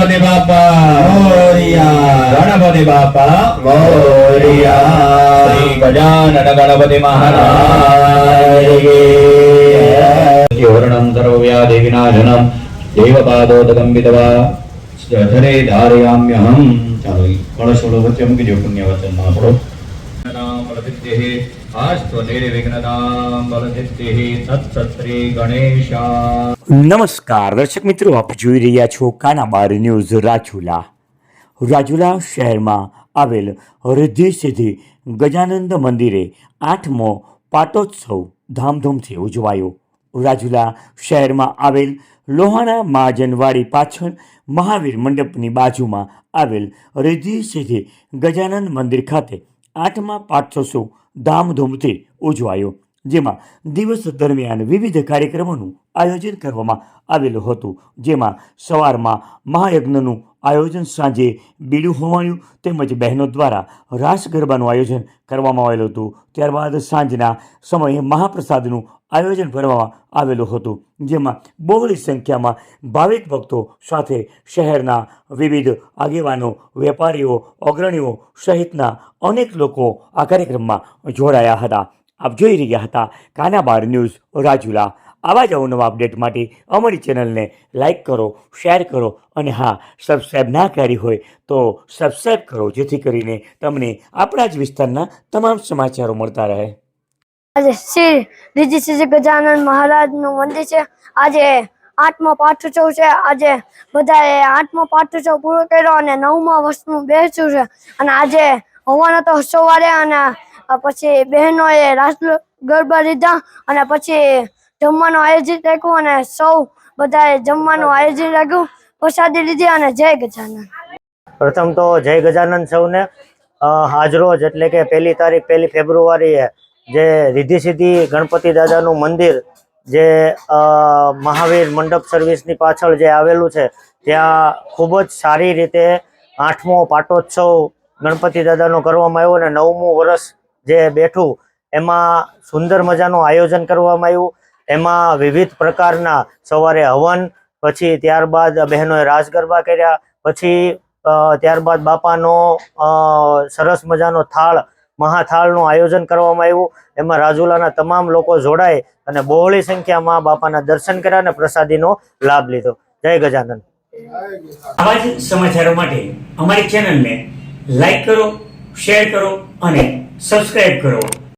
ગણપતિ બાપા મોરિયા ગણપતિ બાપા મોરિયા શ્રી ગજાનન ગણપતિ મહારાજ વર્ણમ સર્વવ્યાધિ વિનાશનમ દેવપાદોદકમ વિધવા ધરે ધારયામ્યહમ ચાલો કળશ ઓલો વચ્ચે મૂકી દો પુણ્ય વચનમાં આપણો આસ્ત્વ નિર્વિઘ્નતામ બલસિદ્ધિઃ સત્સત ગણેશા નમસ્કાર, દર્શક મિત્રો, આપ જોઈ રહ્યા છો કાનાબાર ન્યૂઝ રાજુલા. રાજુલા શહેરમાં આવેલ રિદ્ધિ સિદ્ધિ ગજાનંદ મંદિરે આઠમો પાટોત્સવ ધામધૂમથી ઉજવાયો. રાજુલા શહેરમાં આવેલ લોહાણા મહાજનવાડી પાછળ મહાવીર મંડપની બાજુમાં આવેલ રિદ્ધિ સિદ્ધિ ગજાનંદ મંદિર ખાતે આઠમા પાટોત્સવ ધામધૂમથી ઉજવાયો. જેમાં દિવસ દરમિયાન વિવિધ કાર્યક્રમોનું આયોજન કરવામાં આવેલું હતું. જેમાં સવારમાં મહાયજ્ઞનું આયોજન, સાંજે બીડું હોવાયું તેમજ બહેનો દ્વારા રાસ ગરબાનું આયોજન કરવામાં આવેલું હતું. ત્યારબાદ સાંજના સમયે મહાપ્રસાદનું આયોજન કરવામાં આવેલું હતું, જેમાં બહોળી સંખ્યામાં ભાવિક ભક્તો સાથે શહેરના વિવિધ આગેવાનો, વેપારીઓ, અગ્રણીઓ સહિતના અનેક લોકો આ કાર્યક્રમમાં જોડાયા હતા. આપ જોઈ રહ્યા હતા કાનાબાર ન્યૂઝ રાજુલા. આવા જ અવનવા અપડેટ માટે અમારી ચેનલને લાઇક કરો, શેર કરો અને હા સબસ્ક્રાઈબ ના કરી હોય તો સબસ્ક્રાઈબ કરો, જેથી કરીને તમને આપણા જ વિસ્તારના તમામ સમાચારો મળતા રહે. આજે શ્રી રીજી શ્રી ગજાનંદ મહારાજનું મંદિર છે. આજે આઠમો પાઠોત્સવ છે. આજે બધાએ આઠમો પાઠોત્સવ પૂરો કર્યો અને નવમા વર્ષનું બેસ્યું છે. અને આજે હવાનો તો સવારે અને પછી બહેનોએ રાસ ગરબા લીધા અને પછી જમવાનું આયોજિત રાખ્યું અને સૌ બધાએ જમવાનું આયોજન રાખ્યું, પ્રસાદી લીધી અને જય ગજાનંદ પ્રથમ તો જય ગજાનંદ સૌને આજરોજ એટલે કે પહેલી તારીખ પહેલી ફેબ્રુઆરીએ જે રીધી સિદ્ધિ ગણપતિ દાદાનું મંદિર જે મહાવીર મંડપ સર્વિસની પાછળ જે આવેલું છે, ત્યાં ખૂબ જ સારી રીતે આઠમો પાટોત્સવ ગણપતિ દાદાનો કરવામાં આવ્યો અને નવમું વર્ષ જે બેઠું, એમાં સુંદર મજાનું આયોજન કરવામાં આવ્યું. એમાં વિવિધ પ્રકારના સવારે હવન, પછી ત્યારબાદ બહેનોએ રાસ ગરબા કર્યા, પછી ત્યારબાદ બાપાનો સરસ મજાનો થાળ, મહાથાળનું આયોજન કરવામાં આવ્યું. એમાં રાજુલાના તમામ લોકો જોડાય અને બહોળી સંખ્યામાં બાપાના દર્શન કર્યા અને પ્રસાદીનો લાભ લીધો. જય ગજાનંદ આવા જ સમાચારો માટે અમારી ચેનલને લાઈક કરો શેર કરો અને સબસ્ક્રાઈબ કરો.